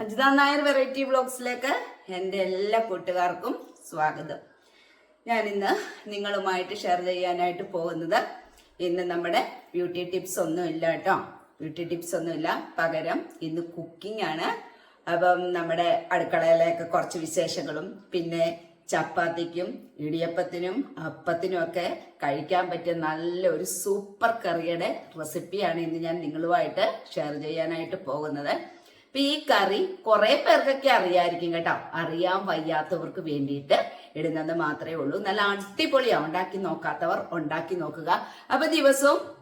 Ajitha Nair variety വ്ളോഗ്സിലേക്ക് എന്റെ എല്ലാ കൂട്ടുകാർക്കും സ്വാഗതം. ഞാൻ ഇന്ന് നിങ്ങളുമായിട്ട് ഷെയർ ചെയ്യാനായിട്ട് പോകുന്നത് ഇന്ന് നമ്മുടെ ബ്യൂട്ടി ടിപ്സ് ഒന്നും ഇല്ല കേട്ടോ. ബ്യൂട്ടി ടിപ്സ് ഒന്നുമില്ല പകരം ഇന്ന് കുക്കിംഗ് ആണ്. അപ്പം നമ്മുടെ അടുക്കളയിലേക്ക് കുറച്ച് വിശേഷങ്ങളും പിന്നെ ചപ്പാത്തിക്കും ഇടിയപ്പത്തിനും അപ്പത്തിനും ഒക്കെ കഴിക്കാൻ പറ്റിയ നല്ലൊരു സൂപ്പർ കറിയുടെ റെസിപ്പിയാണ് ഇന്ന് ഞാൻ നിങ്ങളുമായിട്ട് ഷെയർ ചെയ്യാനായിട്ട് പോകുന്നത്. അപ്പൊ ഈ കറി കുറെ പേർക്കൊക്കെ അറിയായിരിക്കും കേട്ടോ. അറിയാൻ വയ്യാത്തവർക്ക് വേണ്ടിയിട്ട് ഇടുന്നത് മാത്രമേ ഉള്ളൂ. നല്ല അടിപൊളിയാ. ഉണ്ടാക്കി നോക്കാത്തവർ ഉണ്ടാക്കി നോക്കുക. അപ്പൊ ദിവസവും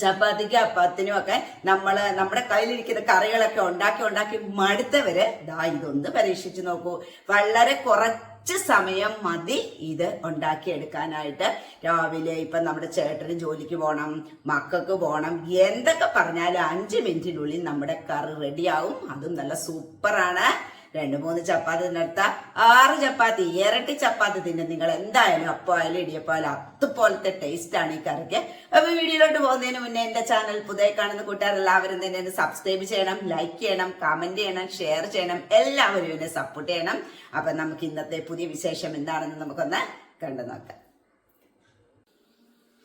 ചപ്പാത്തിക്കും അപ്പത്തിനും ഒക്കെ നമ്മൾ നമ്മുടെ കയ്യിലിരിക്കുന്ന കറികളൊക്കെ ഉണ്ടാക്കി ഉണ്ടാക്കി മടുത്തവര് ദാ ഇതൊന്ന് പരീക്ഷിച്ചു നോക്കൂ. വളരെ കുറച്ച് സമയം മതി ഇത് ഉണ്ടാക്കിയെടുക്കാനായിട്ട്. രാവിലെ ഇപ്പൊ നമ്മുടെ ചേട്ടന് ജോലിക്ക് പോകണം മക്കൾക്ക് പോകണം എന്തൊക്കെ പറഞ്ഞാലും അഞ്ച് മിനിറ്റിനുള്ളിൽ നമ്മുടെ കറി റെഡിയാവും അതും നല്ല സൂപ്പറാണ്. രണ്ട് മൂന്ന് ചപ്പാത്തി തിന്നെടുത്ത ആറ് ചപ്പാത്തി ഇരട്ടി ചപ്പാത്തി തിന്നെ നിങ്ങൾ. എന്തായാലും അപ്പം ആയാലും ഇടിയപ്പായാലും അതുപോലത്തെ ടേസ്റ്റ് ആണ് ഈ കറിക്ക്. അപ്പൊ വീഡിയോയിലോട്ട് പോകുന്നതിന് മുന്നേ എന്റെ ചാനൽ പുതിയ കാണുന്ന കൂട്ടുകാർ എല്ലാവരും തന്നെ എന്നെ സബ്സ്ക്രൈബ് ചെയ്യണം ലൈക്ക് ചെയ്യണം കമന്റ് ചെയ്യണം ഷെയർ ചെയ്യണം എല്ലാവരും എന്നെ സപ്പോർട്ട് ചെയ്യണം. അപ്പൊ നമുക്ക് ഇന്നത്തെ പുതിയ വിശേഷം എന്താണെന്ന് നമുക്കൊന്ന് കണ്ടു നോക്കാം.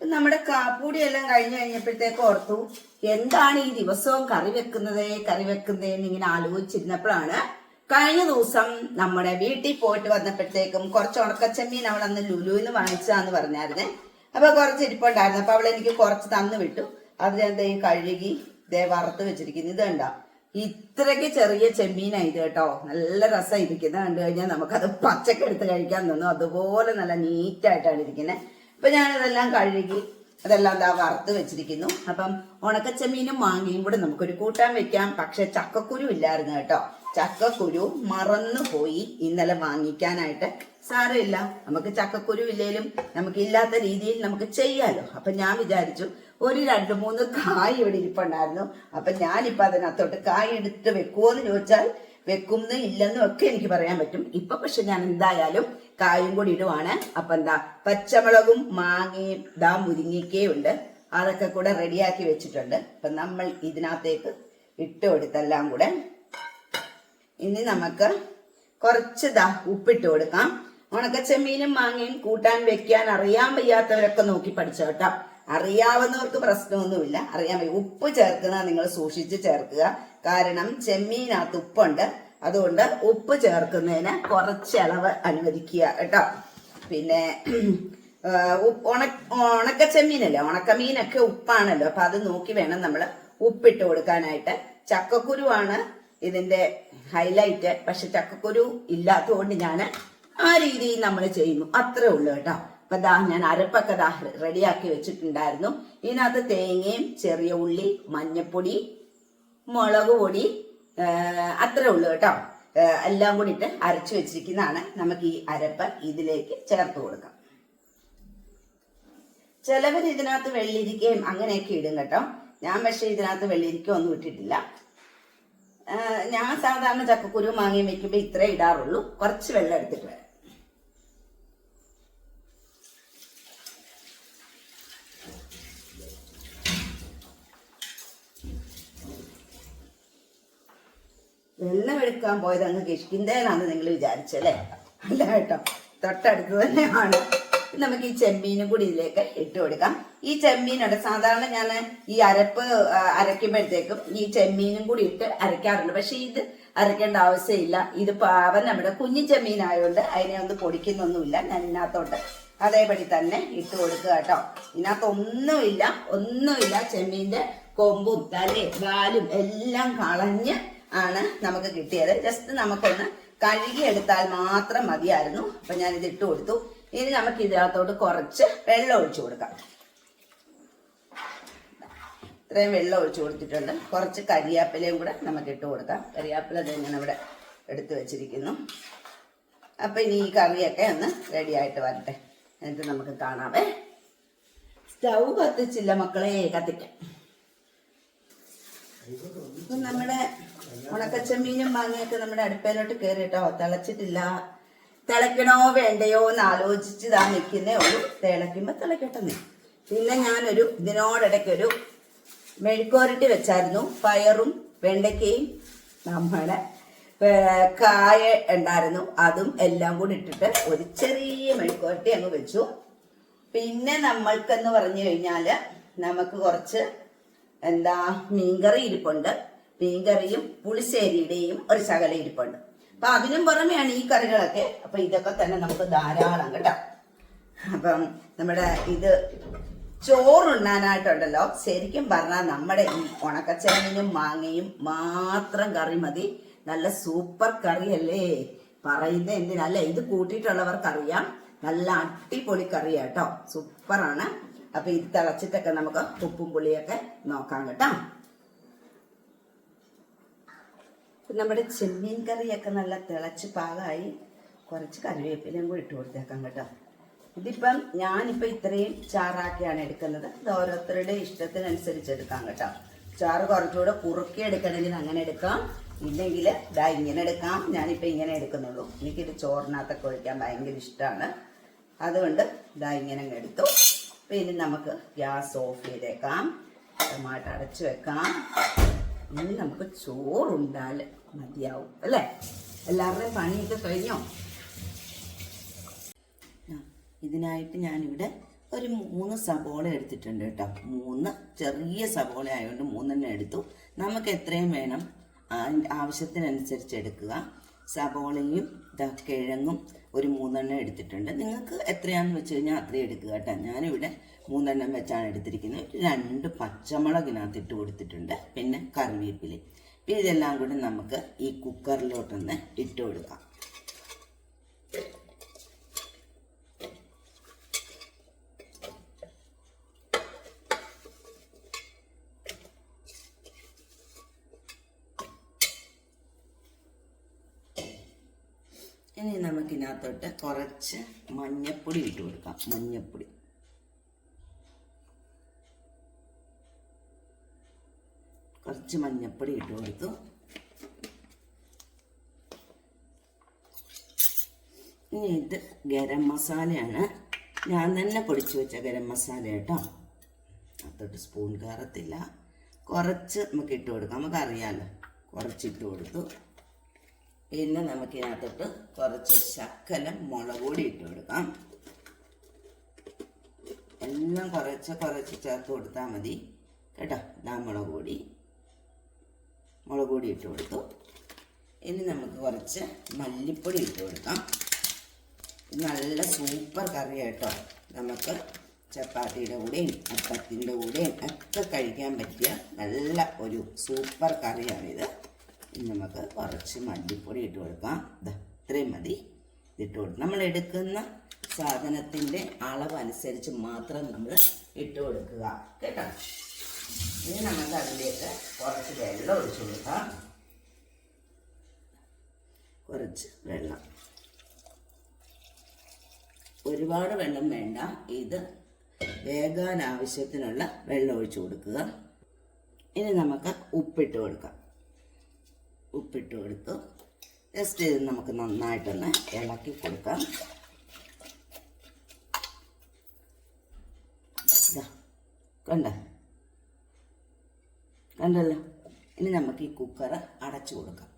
നമ്മുടെ കാപ്പൂടി എല്ലാം കഴിഞ്ഞു കഴിഞ്ഞപ്പോഴത്തേക്ക് ഓർത്തു എന്താണ് ഈ ദിവസവും കറി വെക്കുന്നത് കറി വെക്കുന്നതെന്ന് ഇങ്ങനെ ആലോചിച്ചിരുന്നപ്പോഴാണ് കഴിഞ്ഞ ദിവസം നമ്മുടെ വീട്ടിൽ പോയിട്ട് വന്നപ്പോഴത്തേക്കും കുറച്ച് ഉണക്കച്ചമ്മീൻ അവൾ അന്ന് ലുലുവിന്ന് വാങ്ങിച്ചതാന്ന് പറഞ്ഞായിരുന്നേ. അപ്പൊ കുറച്ച് ഇരിപ്പുണ്ടായിരുന്നു. അപ്പൊ അവൾ എനിക്ക് കുറച്ച് തന്നു വിട്ടു. അത് ഞാൻ ദേ കഴുകി ദേ വറുത്ത് വെച്ചിരിക്കുന്നു. ഇത് കണ്ടോ? ഇത്രയ്ക്ക് ചെറിയ ചെമ്മീനാണ് ഇത് കേട്ടോ. നല്ല രസം ഇരിക്കുന്നത്. കണ്ടു കഴിഞ്ഞാൽ നമുക്കത് പച്ചക്ക് എടുത്ത് കഴിക്കാൻ തോന്നും. അതുപോലെ നല്ല നീറ്റായിട്ടാണ് ഇരിക്കുന്നത്. അപ്പൊ ഞാനിതെല്ലാം കഴുകി അതെല്ലാം എന്താ വറുത്ത് വെച്ചിരിക്കുന്നു. അപ്പം ഉണക്കച്ചെമ്മീനും മാങ്ങയും കൂടെ നമുക്കൊരു കൂട്ടാൻ വെക്കാം. പക്ഷെ ചക്കക്കുരു ഇല്ലായിരുന്നു കേട്ടോ. ചക്കക്കുരു മറന്നു പോയി ഇന്നലെ വാങ്ങിക്കാനായിട്ട്. സാരമില്ല. നമുക്ക് ചക്കക്കുരു ഇല്ലേലും നമുക്ക് ഇല്ലാത്ത രീതിയിൽ നമുക്ക് ചെയ്യാലോ. അപ്പൊ ഞാൻ വിചാരിച്ചു ഒരു രണ്ട് മൂന്ന് കായ് ഇവിടെ ഇരിപ്പുണ്ടായിരുന്നു. അപ്പൊ ഞാനിപ്പൊ അതിനകത്തോട്ട് കായ് എടുത്ത് വെക്കുമോന്ന് ചോദിച്ചാൽ വെക്കുന്നു ഇല്ലെന്നും ഒക്കെ എനിക്ക് പറയാൻ പറ്റും. ഇപ്പൊ പക്ഷെ ഞാൻ എന്തായാലും കായും കൂടി ഇടുവാണ്. അപ്പൊ എന്താ പച്ചമുളകും മാങ്ങയും ദാ മുരിങ്ങിക്കയുണ്ട് അതൊക്കെ കൂടെ റെഡിയാക്കി വെച്ചിട്ടുണ്ട്. അപ്പൊ നമ്മൾ ഇതിനകത്തേക്ക് ഇട്ട് കൊടുത്തെല്ലാം കൂടെ ഇനി നമുക്ക് കുറച്ച് ദാ ഉപ്പിട്ട് കൊടുക്കാം. ഉണക്കച്ചെമ്മീനും മാങ്ങയും കൂട്ടാൻ വെക്കാൻ അറിയാൻ വയ്യാത്തവരൊക്കെ നോക്കി പഠിച്ചോ കേട്ടോ. അറിയാവുന്നവർക്ക് പ്രശ്നമൊന്നുമില്ല. അറിയാൻ വയ്യ. ഉപ്പ് ചേർക്കുന്നത് നിങ്ങൾ സൂക്ഷിച്ച് ചേർക്കുക. കാരണം ചെമ്മീനകത്ത് ഉപ്പുണ്ട്. അതുകൊണ്ട് ഉപ്പ് ചേർക്കുന്നതിന് കുറച്ച് അളവ് അനുവദിക്കുക കേട്ടോ. പിന്നെ ഉണ ഉണക്കച്ചെമ്മീനല്ലേ ഉണക്കമീനൊക്കെ ഉപ്പാണല്ലോ. അപ്പൊ അത് നോക്കി വേണം നമ്മൾ ഉപ്പിട്ട് കൊടുക്കാനായിട്ട്. ചക്കക്കുരുവാണ് ഇതിന്റെ ഹൈലൈറ്റ് പക്ഷെ ചക്കക്കുരു ഇല്ലാത്തതുകൊണ്ട് ഞാൻ ആ രീതിയിൽ നമ്മൾ ചെയ്യുന്നു. അത്രേ ഉള്ളൂ കേട്ടോ. അപ്പൊ ദാ ഞാൻ അരപ്പൊക്കെ ദാ റെഡിയാക്കി വെച്ചിട്ടുണ്ടായിരുന്നു. ഇതിനകത്ത് തേങ്ങയും ചെറിയ ഉള്ളി മഞ്ഞപ്പൊടി മുളക് പൊടി അത്രേ ഉള്ളൂ കേട്ടോ. എല്ലാം കൂടി ഇട്ട് അരച്ചു വെച്ചിരിക്കുന്നതാണ്. നമുക്ക് ഈ അരപ്പ് ഇതിലേക്ക് ചേർത്ത് കൊടുക്കാം. ചിലവർ ഇതിനകത്ത് വെള്ളിരിക്കയും അങ്ങനെയൊക്കെ ഇടും കേട്ടോ. ഞാൻ പക്ഷെ ഇതിനകത്ത് വെള്ളിരിക്ക ഒന്നും ഇട്ടിട്ടില്ല. ഞാൻ സാധാരണ ചക്കക്കുരു മാങ്ങയും വെക്കുമ്പോൾ ഇത്രേ ഇടാറുള്ളൂ. കുറച്ച് വെള്ളം എടുത്തിട്ട് വരാം. വെള്ളം എടുക്കാൻ പോയത് അങ്ങ് കിഷ്കിന്തേനാന്ന് നിങ്ങൾ വിചാരിച്ചല്ലേ അല്ല കേട്ടോ തൊട്ടടുത്ത് തന്നെയാണ്. നമുക്ക് ഈ ചെമ്മീനും കൂടി ഇതിലേക്ക് ഇട്ട് കൊടുക്കാം. ഈ ചെമ്മീനുണ്ട് സാധാരണ ഞാൻ ഈ അരപ്പ് അരയ്ക്കുമ്പോഴത്തേക്കും ഈ ചെമ്മീനും കൂടി ഇട്ട് അരയ്ക്കാറുണ്ട്. പക്ഷെ ഇത് അരയ്ക്കേണ്ട ആവശ്യമില്ല. ഇത് പാവൻ നമ്മുടെ കുഞ്ഞു ചെമ്മീനായതുകൊണ്ട് അതിനെ ഒന്ന് പൊടിക്കുന്നൊന്നുമില്ല. ഞാൻ ഇതിനകത്തോട്ട് അതേപടി തന്നെ ഇട്ട് കൊടുക്കുക കേട്ടോ. ഇതിനകത്ത് ഒന്നുമില്ല ഒന്നുമില്ല ചെമ്മീന്റെ കൊമ്പും തലയും വാലും എല്ലാം കളഞ്ഞ് ആണ് നമുക്ക് കിട്ടിയത്. ജസ്റ്റ് നമുക്കൊന്ന് കഴുകി എടുത്താൽ മാത്രം മതിയായിരുന്നു. അപ്പൊ ഞാനിത് ഇട്ട് കൊടുത്തു. ഇനി നമുക്ക് ഇതിനകത്തോട്ട് കുറച്ച് വെള്ളം ഒഴിച്ചു കൊടുക്കാം. ഇത്രയും വെള്ളം ഒഴിച്ചു കൊടുത്തിട്ടുണ്ട്. കുറച്ച് കരിയാപ്പിലയും കൂടെ നമുക്ക് ഇട്ട് കൊടുക്കാം. കരിയാപ്പില ഞാൻ ഇവിടെ എടുത്തു വെച്ചിരിക്കുന്നു. അപ്പൊ ഇനി ഈ കറിയൊക്കെ ഒന്ന് റെഡി ആയിട്ട് വരട്ടെ. എന്നിട്ട് നമുക്ക് കാണാവേ. സ്റ്റൗ കത്തിച്ചില്ല മക്കളെ കത്തിക്കാം. ഇപ്പൊ നമ്മുടെ ഉണക്കച്ചമ്മീനും മാങ്ങയൊക്കെ നമ്മുടെ അടുപ്പയിലോട്ട് കയറിയിട്ടോ തിളച്ചിട്ടില്ല. തിളയ്ക്കണോ വേണ്ടയോ എന്ന് ആലോചിച്ച് നിൽക്കുന്നേ ഉള്ളൂ. തിളയ്ക്കുമ്പോ തിളക്കട്ടെ പിന്നെ ഞാനൊരു ഇതിനോടിടയ്ക്കൊരു മെഴുക്കോരട്ടി വെച്ചായിരുന്നു. പയറും വെണ്ടയ്ക്കയും നമ്മുടെ കായ ഉണ്ടായിരുന്നു. അതും എല്ലാം കൂടി ഇട്ടിട്ട് ഒരു ചെറിയ മെഴുക്കോരട്ടി അങ്ങ് വെച്ചു. പിന്നെ നമ്മൾക്കെന്ന് പറഞ്ഞു കഴിഞ്ഞാൽ നമുക്ക് കുറച്ച് എന്താ മീൻകറി ഇരിപ്പുണ്ട്. മീൻകറിയും പുളിശ്ശേരിയുടെയും ഒരു ശകല ഇരിപ്പുണ്ട്. അപ്പൊ അതിനും പുറമെയാണ് ഈ കറികളൊക്കെ. അപ്പൊ ഇതൊക്കെ തന്നെ നമുക്ക് ധാരാളം കേട്ടോ. അപ്പം നമ്മുടെ ഇത് ചോറുണ്ണാനായിട്ടുണ്ടല്ലോ. ശരിക്കും പറഞ്ഞാൽ നമ്മുടെ ഈ ഉണക്കച്ചേനയും മാങ്ങയും മാത്രം കറി മതി. നല്ല സൂപ്പർ കറിയല്ലേ? പറയുന്നത് എന്തിനല്ല ഇത് കൂട്ടിയിട്ടുള്ളവർക്കറിയാം. നല്ല അടിപൊളി കറിയാട്ടോ സൂപ്പറാണ്. അപ്പൊ ഇത് തിളച്ചിട്ടൊക്കെ നമുക്ക് ഉപ്പും പുളിയൊക്കെ നോക്കാം കേട്ടോ. നമ്മുടെ ചെമ്മീൻ കറിയൊക്കെ നല്ല തിളച്ച് പാകമായി. കുറച്ച് കറിവേപ്പിലയും കൂടി ഇട്ട് കൊടുത്തേക്കാം കേട്ടോ. ഇതിപ്പം ഞാനിപ്പോൾ ഇത്രയും ചാറാക്കിയാണ് എടുക്കുന്നത്. ഇത് ഓരോരുത്തരുടെ ഇഷ്ടത്തിനനുസരിച്ച് എടുക്കാം കേട്ടോ. ചാറ് കുറച്ചുകൂടെ കുറുക്കി എടുക്കണമെങ്കിൽ അങ്ങനെ എടുക്കാം. ഇല്ലെങ്കിൽ ഇതാ ഇങ്ങനെ എടുക്കാം. ഞാനിപ്പോൾ ഇങ്ങനെ എടുക്കുന്നുള്ളൂ. എനിക്കിത് ചോറിനകത്തൊക്കെ ഒഴിക്കാൻ ഭയങ്കര ഇഷ്ടമാണ് അതുകൊണ്ട് ഇതാ ഇങ്ങനെ എടുത്തു. പിന്നെ നമുക്ക് ഗ്യാസ് ഓഫ് ചെയ്തേക്കാം. ടൊമാറ്റോ അടച്ചു വെക്കാം. ഇനി നമുക്ക് ചോറുണ്ടാൽ മതിയാവും. അല്ലേ? എല്ലാവരുടെയും പണിയൊക്കെ കഴിഞ്ഞോ? ഇതിനായിട്ട് ഞാനിവിടെ ഒരു മൂന്ന് സബോള എടുത്തിട്ടുണ്ട് കേട്ടോ. മൂന്ന് ചെറിയ സബോള ആയതുകൊണ്ട് മൂന്നെണ്ണം എടുത്തു. നമുക്ക് എത്രയും വേണം ആവശ്യത്തിനനുസരിച്ച് എടുക്കുക. സബോളയും കിഴങ്ങും ഒരു മൂന്നെണ്ണം എടുത്തിട്ടുണ്ട്. നിങ്ങൾക്ക് എത്രയാണെന്ന് വെച്ച് കഴിഞ്ഞാൽ അത്രയും എടുക്കുക കേട്ടോ. ഞാനിവിടെ മൂന്നെണ്ണം വെച്ചാണ് എടുത്തിരിക്കുന്നത്. രണ്ട് പച്ചമുളകിനകത്ത് ഇട്ട് കൊടുത്തിട്ടുണ്ട്. പിന്നെ കറിവേപ്പില ഇതെല്ലാം കൂടി നമുക്ക് ഈ കുക്കറിലോട്ടൊന്ന് ഇട്ട് കൊടുക്കാം. ഇനി നമുക്ക് ഇതിനകത്തോട്ട് കുറച്ച് മഞ്ഞപ്പൊടി ഇട്ട് കൊടുക്കാം. മഞ്ഞപ്പൊടി. കുറച്ച് മഞ്ഞപ്പൊടി ഇട്ട് കൊടുത്തു. ഇനി ഇത് ഗരം മസാലയാണ്. ഞാൻ തന്നെ പൊടിച്ചു വെച്ച ഗരം മസാല കേട്ടോ. അത്തോട്ട് സ്പൂൺ കയറത്തില്ല കുറച്ച് നമുക്ക് ഇട്ട് കൊടുക്കാം. നമുക്കറിയാമല്ലോ കുറച്ച് ഇട്ട് കൊടുത്തു. പിന്നെ നമുക്കിതിനകത്തോട്ട് കുറച്ച് ശക്കലം മുളക് പൊടി ഇട്ട് കൊടുക്കാം. എല്ലാം കുറച്ച് കുറച്ച് ചേർത്ത് കൊടുത്താൽ മതി. കേട്ടോ? ഇതാ മുളക് പൊടി. മുളക് പൊടി ഇട്ട് കൊടുത്തു. ഇനി നമുക്ക് കുറച്ച് മല്ലിപ്പൊടി ഇട്ട് കൊടുക്കാം. നല്ല സൂപ്പർ കറി കേട്ടോ. നമുക്ക് ചപ്പാത്തിയുടെ കൂടെയും അപ്പത്തിന്റെ കൂടെയും ഒക്കെ കഴിക്കാൻ പറ്റിയ നല്ല ഒരു സൂപ്പർ കറിയാണിത്. നമുക്ക് കുറച്ച് മല്ലിപ്പൊടി ഇട്ട് കൊടുക്കാം. ഇത്രയും മതി. ഇട്ട് കൊടുക്കും നമ്മൾ എടുക്കുന്ന സാധനത്തിന്റെ അളവ് അനുസരിച്ച് മാത്രം നമ്മൾ ഇട്ട് കൊടുക്കുക. കേട്ടോ? ഇനി നമുക്ക് അതിലേക്ക് കുറച്ച് വെള്ളം ഒഴിച്ചു കൊടുക്കാം. കുറച്ച് വെള്ളം. ഒരുപാട് വെള്ളം വേണ്ട. ഇത് വേകാൻ ആവശ്യത്തിനുള്ള വെള്ളം ഒഴിച്ചു കൊടുക്കുക. ഇനി നമുക്ക് ഉപ്പിട്ട് കൊടുക്കാം. ഉപ്പിട്ട് കൊടുത്തു ജസ്റ്റ് ഇത് നമുക്ക് നന്നായിട്ടൊന്ന് ഇളക്കി കൊടുക്കാം. കണ്ട? കണ്ടല്ലോ? ഇനി നമുക്ക് ഈ കുക്കർ അടച്ചു കൊടുക്കാം.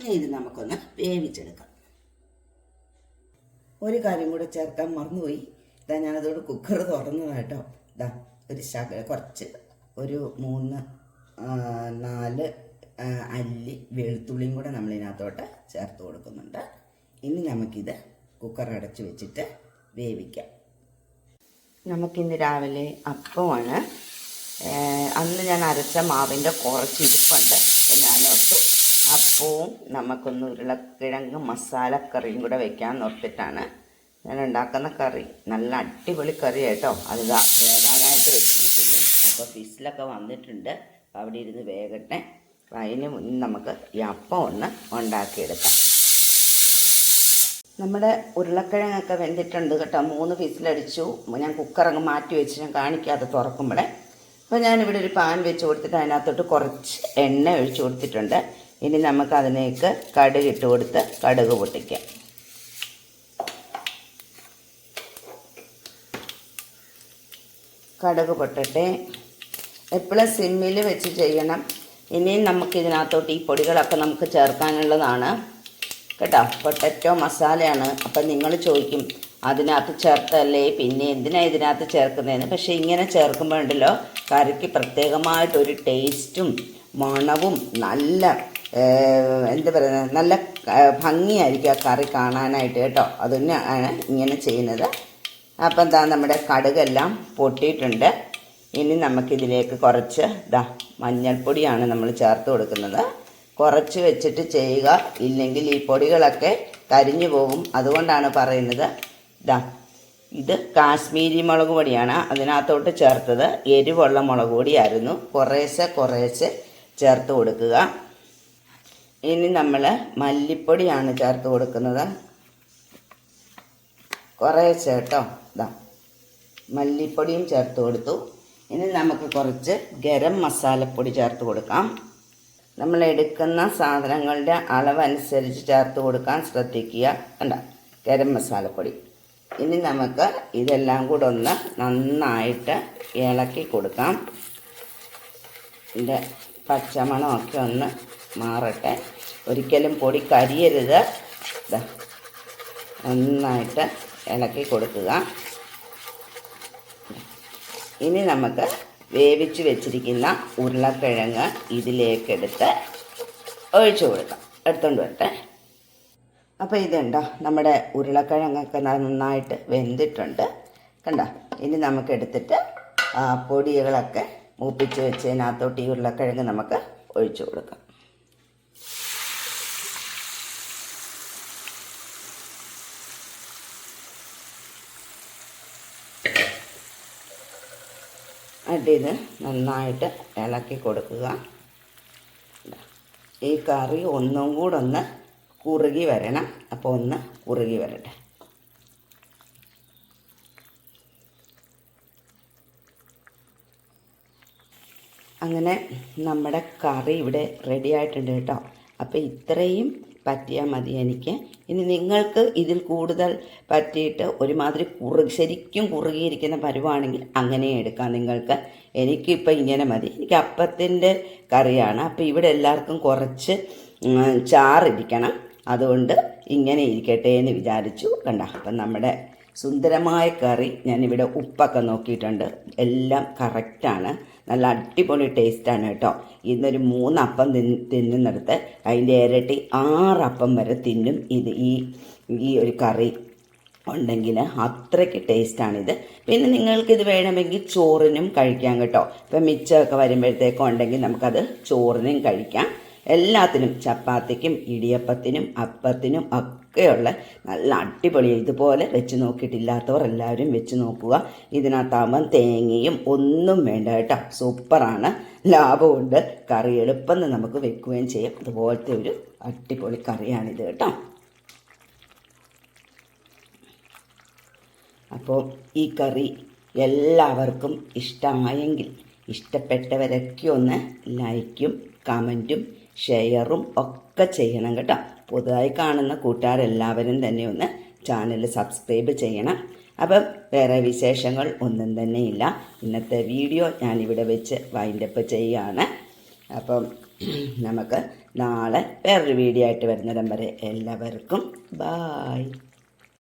ഇനി ഇത് നമുക്കൊന്ന് വേവിച്ചെടുക്കാം. ഒരു കാര്യം കൂടെ ചേർക്കാൻ മറന്നുപോയി. ഇതാ ഞാനതോട് കുക്കർ തുറന്നതാട്ടോ. ഇതാ ഒരു ശക കുറച്ച് ഒരു മൂന്ന് നാല് അല്ലി വെളുത്തുള്ളിയും കൂടെ നമ്മൾ ഇതിനകത്തോട്ട് ചേർത്ത് കൊടുക്കുന്നുണ്ട്. ഇനി നമുക്കിത് കുക്കർ അടച്ചു വെച്ചിട്ട് വേവിക്കാം. നമുക്കിന്ന് രാവിലെ അപ്പമാണ്. അന്ന് ഞാൻ അരച്ച മാവിന്റെ കുറച്ച് ഇരിപ്പുണ്ട്. അപ്പം ഞാൻ ഓർത്തു അപ്പവും നമുക്കൊന്ന് ഉരുളക്കിഴങ്ങ് മസാലക്കറിയും കൂടെ വെക്കാൻ ഓർത്തിട്ടാണ്. ഞാൻ ഉണ്ടാക്കുന്ന കറി നല്ല അടിപൊളി കറി കേട്ടോ. അത് ദാ വേകാനായിട്ട് വെച്ചിരിക്കുന്നു. അപ്പോൾ ഫിസിലൊക്കെ വന്നിട്ടുണ്ട്. അവിടെ ഇരുന്ന് വേകട്ടെ. അപ്പം അതിന് മുന്നേ നമുക്ക് ഈ അപ്പം ഒന്ന് ഉണ്ടാക്കിയെടുക്കാം. നമ്മുടെ ഉരുളക്കിഴങ്ങൊക്കെ വെന്തിട്ടുണ്ട് കേട്ടോ. മൂന്ന് ഫിസിലടിച്ചു ഞാൻ കുക്കറങ്ങ് മാറ്റി വെച്ച് ഞാൻ കാണിക്കാതെ തുറക്കുമ്പോഴേ. അപ്പോൾ ഞാനിവിടെ ഒരു പാൻ വെച്ച് കൊടുത്തിട്ട് അതിനകത്തോട്ട് കുറച്ച് എണ്ണ ഒഴിച്ചു കൊടുത്തിട്ടുണ്ട്. ഇനി നമുക്ക് അതിലേക്ക് കടുക് ഇട്ട് കൊടുത്ത് കടുക് പൊട്ടിക്കാം. കടുക് പൊട്ടട്ടെ. എപ്പോഴും സിമ്മിൽ വെച്ച് ചെയ്യണം. ഇനിയും നമുക്ക് ഇതിനകത്തോട്ട് ഈ പൊടികളൊക്കെ നമുക്ക് ചേർക്കാനുള്ളതാണ്. കേട്ടോ? പൊട്ടറ്റോ മസാലയാണ്. അപ്പം നിങ്ങൾ ചോദിക്കും അതിനകത്ത് ചേർത്തല്ലേ പിന്നെ എന്തിനാണ് ഇതിനകത്ത് ചേർക്കുന്നതെന്ന്. പക്ഷേ ഇങ്ങനെ ചേർക്കുമ്പോൾ ഉണ്ടല്ലോ കറിക്ക് പ്രത്യേകമായിട്ടൊരു ടേസ്റ്റും മണവും നല്ല എന്താ പറയുന്നത് നല്ല ഭംഗിയായിരിക്കും ആ കറി കാണാനായിട്ട് കേട്ടോ. അതിനാണ് ഇങ്ങനെ ചെയ്യുന്നത്. അപ്പം എന്താ നമ്മുടെ കടുകെല്ലാം പൊട്ടിയിട്ടുണ്ട്. ഇനി നമുക്കിതിലേക്ക് കുറച്ച് ഇതാ മഞ്ഞൾപ്പൊടിയാണ് നമ്മൾ ചേർത്ത് കൊടുക്കുന്നത്. കുറച്ച് വെച്ചിട്ട് ചെയ്യുക. ഇല്ലെങ്കിൽ ഈ പൊടികളൊക്കെ കരിഞ്ഞു പോകും. അതുകൊണ്ടാണ് പറയുന്നത് ഇതാ ഇത് കാശ്മീരി മുളക് പൊടിയാണ്. അതിനകത്തോട്ട് ചേർത്തത് എരിവുള്ള മുളക് പൊടിയായിരുന്നു. കുറേശ്ശെ കുറേശ്ശെ ചേർത്ത് കൊടുക്കുക. ഇനി നമ്മൾ മല്ലിപ്പൊടിയാണ് ചേർത്ത് കൊടുക്കുന്നത്. കുറേ കേട്ടോ. ഇതാ മല്ലിപ്പൊടിയും ചേർത്ത് കൊടുത്തു. ഇനി നമുക്ക് കുറച്ച് ഗരം മസാലപ്പൊടി ചേർത്ത് കൊടുക്കാം. നമ്മൾ എടുക്കുന്ന സാധനങ്ങളുടെ അളവനുസരിച്ച് ചേർത്ത് കൊടുക്കാൻ ശ്രദ്ധിക്കുക. കണ്ട? ഗരം മസാലപ്പൊടി. ഇനി നമുക്ക് ഇതെല്ലാം കൂടെ ഒന്ന് നന്നായിട്ട് ഇളക്കി കൊടുക്കാം. ഇതിന്റെ പച്ചമണമൊക്കെ ഒന്ന് മാറട്ടെ. ഒരിക്കലും പൊടി കരിയരുത്. നന്നായിട്ട് ഇളക്കി കൊടുക്കുക. ഇനി നമുക്ക് വേവിച്ച് വെച്ചിരിക്കുന്ന ഉരുളക്കിഴങ്ങ് ഇതിലേക്കെടുത്ത് ഒഴിച്ചു കൊടുക്കാം. എടുത്തോണ്ട് വരട്ടെ. അപ്പോൾ ഇതുണ്ടോ നമ്മുടെ ഉരുളക്കിഴങ്ങൊക്കെ നന്നായിട്ട് വെന്തിട്ടുണ്ട്. കണ്ടോ? ഇനി നമുക്ക് എടുത്തിട്ട് പൊടികളൊക്കെ മൂപ്പിച്ച് വെച്ചതിനകത്തോട്ട് ഈ ഉരുളക്കിഴങ്ങ് നമുക്ക് ഒഴിച്ചു കൊടുക്കാം. എന്നിട്ട് നന്നായിട്ട് ഇളക്കി കൊടുക്കുക. ഈ കറി ഒന്നും കൂടെ ഒന്ന് കുറുകി വരണം. അപ്പോൾ ഒന്ന് കുറുകി വരട്ടെ. അങ്ങനെ നമ്മുടെ കറി ഇവിടെ റെഡി ആയിട്ടുണ്ട് കേട്ടോ. അപ്പോൾ ഇത്രയും പറ്റിയാൽ മതി എനിക്ക്. ഇനി നിങ്ങൾക്ക് ഇതിൽ കൂടുതൽ പറ്റിയിട്ട് ഒരുമാതിരി കുറു ശരിക്കും കുറുകിയിരിക്കുന്ന പരുവാണെങ്കിൽ അങ്ങനെ എടുക്കാം നിങ്ങൾക്ക്. എനിക്കിപ്പോൾ ഇങ്ങനെ മതി. എനിക്ക് അപ്പത്തിന്റെ കറിയാണ്. അപ്പോൾ ഇവിടെ എല്ലാവർക്കും കുറച്ച് ചാറിരിക്കണം. അതുകൊണ്ട് ഇങ്ങനെ ഇരിക്കട്ടെ എന്ന് വിചാരിച്ചു. കണ്ട? അപ്പം നമ്മുടെ സുന്ദരമായ കറി ഞാനിവിടെ ഉപ്പൊക്കെ നോക്കിയിട്ടുണ്ട്. എല്ലാം കറക്റ്റാണ് നല്ല അടിപൊളി ടേസ്റ്റാണ് കേട്ടോ. ഇന്നൊരു മൂന്നപ്പം തിന്ന് തിന്നുന്നിടത്ത് അതിന്റെ ഇരട്ടി ആറപ്പം വരെ തിന്നും ഇത് ഈ ഈ ഒരു കറി ഉണ്ടെങ്കിൽ അത്രയ്ക്ക് ടേസ്റ്റാണിത് പിന്നെ നിങ്ങൾക്കിത് വേണമെങ്കിൽ ചോറിനും കഴിക്കാം കേട്ടോ. ഇപ്പം മിച്ചമൊക്കെ വരുമ്പോഴത്തേക്കും ഉണ്ടെങ്കിൽ നമുക്കത് ചോറിനും കഴിക്കാം. എല്ലാത്തിനും ചപ്പാത്തിക്കും ഇടിയപ്പത്തിനും അപ്പത്തിനും ഒക്കെയുള്ള നല്ല അടിപൊളി ഇതുപോലെ വെച്ച് നോക്കിയിട്ടില്ലാത്തവർ എല്ലാവരും വെച്ച് നോക്കുക. ഇതിനകത്താകുമ്പം തേങ്ങയും ഒന്നും വേണ്ട കേട്ടോ. സൂപ്പറാണ്. ലാഭമുണ്ട്. കറി എളുപ്പം നമുക്ക് വെക്കുകയും ചെയ്യും. അതുപോലത്തെ ഒരു അടിപൊളി കറിയാണിത് കേട്ടോ. അപ്പോൾ ഈ കറി എല്ലാവർക്കും ഇഷ്ടമായെങ്കിൽ ഇഷ്ടപ്പെട്ടവരൊക്കെ ഒന്ന് ലൈക്കും കമന്റും ഷെയറും ഒക്കെ ചെയ്യണം കേട്ടോ. പുതുതായി കാണുന്ന കൂട്ടുകാരെല്ലാവരും തന്നെ ഒന്ന് ചാനൽ സബ്സ്ക്രൈബ് ചെയ്യണം. അപ്പം വേറെ വിശേഷങ്ങൾ ഒന്നും തന്നെയില്ല. ഇന്നത്തെ വീഡിയോ ഞാനിവിടെ വെച്ച് വൈൻഡപ്പ് ചെയ്യുകയാണ്. അപ്പം നമുക്ക് നാളെ വേറൊരു വീഡിയോ ആയിട്ട് വരുന്നിടം വരെ എല്ലാവർക്കും ബായ്